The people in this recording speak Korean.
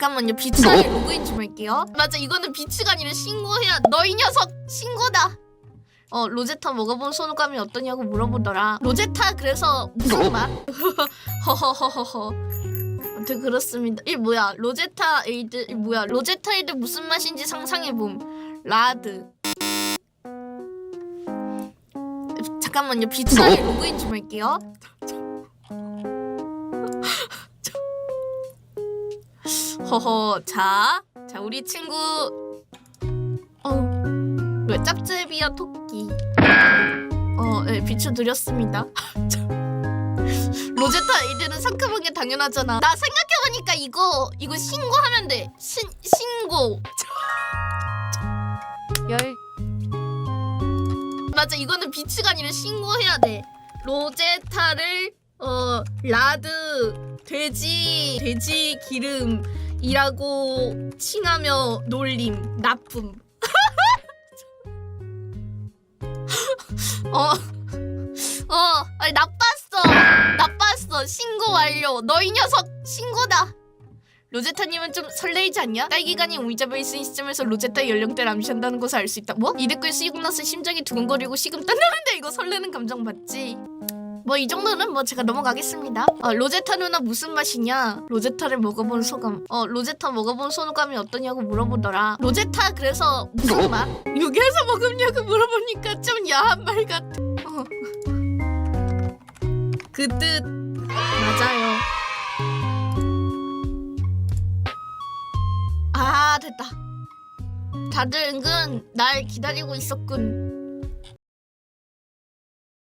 잠깐만요. 비츠가 로그인 좀 할게요. 맞아 이거는 비츠가 아니라 신고해야 너 이 녀석 신고다. 어 로제타 먹어본 소감이 어떠냐고 물어보더라. 로제타 그래서 무슨 맛? 허허허허허. 아무튼 그렇습니다. 이 뭐야? 로제타 에이드 이 뭐야? 로제타 에이드 무슨 맛인지 상상해봄. 라드. 잠깐만요. 비츠가 로그인 좀 할게요 허허. 자, 자 우리 친구. 어, 왜 짭제비야 토끼? 어, 네, 비춰드렸습니다. 로제타 이들은 상큼한 게 당연하잖아. 나 생각해보니까 이거 이거 신고하면 돼. 신, 신고. 열. 맞아 이거는 비츠가 아니라 신고해야 돼. 로제타를 어 라드 돼지 돼지 기름 이라고 칭하며 놀림 나쁨 어, 어, 아니 나빴어, 나빴어. 신고 완료. 너이 녀석 신고다. 로제타님은 좀 설레이지 않냐? 딸기간이 오미자베이 쓴 시점에서 로제타의 연령대를 암시한다는 것을 알 수 있다. 뭐? 이 댓글 쓰고 나서 심장이 두근거리고 식음 딴다는데 이거 설레는 감정 맞지? 뭐 이 정도는 뭐 제가 넘어가겠습니다. 어, 로제타 누나 무슨 맛이냐? 로제타를 먹어본 소감. 어, 로제타 먹어본 소감이 어떠냐고 물어보더라. 로제타 그래서 무슨 맛? 여기에서 먹으냐고 물어보니까 좀 야한 말 같아. 어. 그뜻 맞아요. 아 됐다. 다들 은근 날 기다리고 있었군.